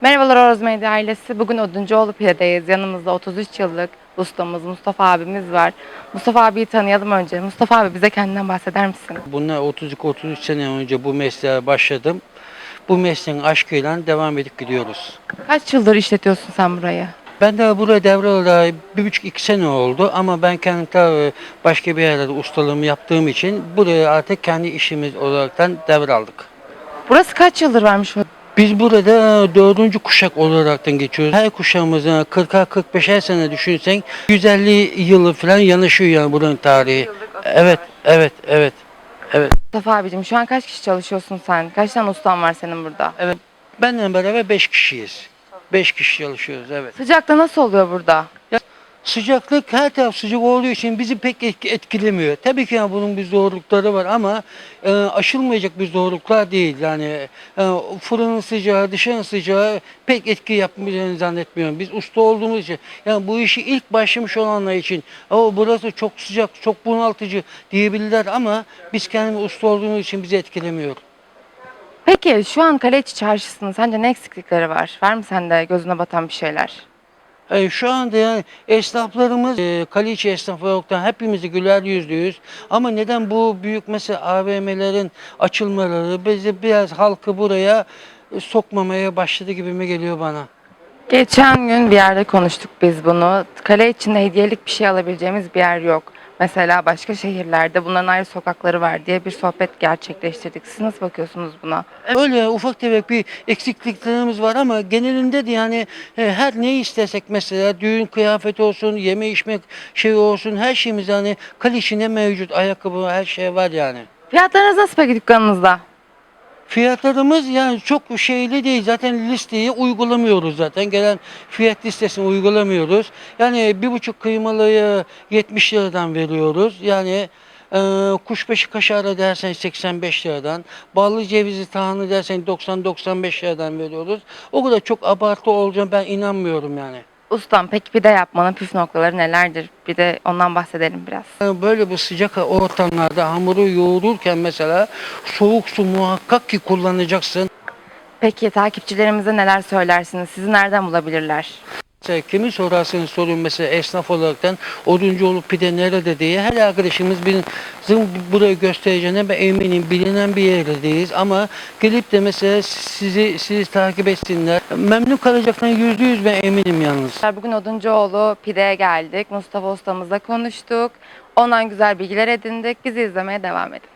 Merhabalar Oroz Medya ailesi. Bugün Oduncuoğlu Pide'deyiz. Yanımızda 33 yıllık ustamız Mustafa abimiz var. Mustafa abiyi tanıyalım önce. Mustafa abi bize kendinden bahseder misin? Bundan 32-33 sene önce bu mesleğe başladım. Bu mesleğin aşkıyla devam edip gidiyoruz. Kaç yıldır işletiyorsun sen burayı? Ben de buraya devralalı bir buçuk iki sene oldu ama ben kendim tabii başka bir yerde ustalığımı yaptığım için buraya artık kendi işimiz olaraktan devraldık. Burası kaç yıldır varmış? Biz burada dördüncü kuşak olaraktan geçiyoruz. Her kuşağımızın 40'a 45'er sene düşünsen 150 yılı falan yanışıyor yani buranın tarihi. Evet, evet, evet. Evet. Mustafa abicim şu an kaç kişi çalışıyorsun sen? Kaç tane ustan var senin burada? Evet. Benle beraber 5 kişiyiz. 5 kişi çalışıyoruz evet. Sıcakta nasıl oluyor burada? Sıcaklık her taraf sıcak olduğu için bizi pek etki- etkilemiyor. Tabii ki yani bunun bir zorlukları var ama e, aşılmayacak bir zorluklar değil. Yani e, fırının sıcağı, dışarının sıcağı pek etki yapmayacağını zannetmiyorum. Biz usta olduğumuz için yani bu işi ilk başlamış olanlar için o burası çok sıcak, çok bunaltıcı diyebilirler ama biz kendimiz usta olduğumuz için bizi etkilemiyor. Peki şu an Kaleiçi Çarşısı'nın sence ne eksiklikleri var? Var mı sende gözüne batan bir şeyler? E, şu anda yani esnaflarımız e, Kaliçi esnafı olarak hepimizi güler yüzlüyüz. Ama neden bu büyük mesela AVM'lerin açılmaları bizi biraz halkı buraya e, sokmamaya başladı gibime geliyor bana. Geçen gün bir yerde konuştuk biz bunu. Kale içinde hediyelik bir şey alabileceğimiz bir yer yok. Mesela başka şehirlerde bunların ayrı sokakları var diye bir sohbet gerçekleştirdik. Siz nasıl bakıyorsunuz buna? Öyle ufak tefek bir eksikliklerimiz var ama genelinde de yani e, her ne istesek mesela düğün kıyafeti olsun, yeme içme şey olsun her şeyimiz yani Kaliçi'ne mevcut. Ayakkabı her şey var yani. Fiyatlarınız nasıl peki dükkanınızda? Fiyatlarımız yani çok şeyli değil. Zaten listeyi uygulamıyoruz zaten. Gelen fiyat listesini uygulamıyoruz. Yani bir buçuk kıymalıyı 70 liradan veriyoruz. Yani e, kuşbaşı kaşarı dersen 85 liradan, ballı cevizi tahanı dersen 90-95 liradan veriyoruz. O kadar çok abartı olacağını ben inanmıyorum yani. Ustam peki pide yapmanın püf noktaları nelerdir? Bir de ondan bahsedelim biraz. Yani Böyle bu sıcak ortamlarda hamuru yoğururken mesela soğuk su muhakkak ki kullanacaksın. Peki takipçilerimize neler söylersiniz? Sizi nereden bulabilirler? Mesela kimi sorarsınız sorun mesela esnaf olaraktan Oduncuoğlu pide nerede diye her arkadaşımız bizim burayı göstereceğine ben eminim bilinen bir yerdeyiz ama gelip de mesela sizi sizi takip etsinler memnun kalacaklarına yüzde yüz ben eminim yalnız. Bugün Oduncuoğlu Pide'ye geldik. Mustafa ustamızla konuştuk. Ondan güzel bilgiler edindik. Bizi izlemeye devam edin.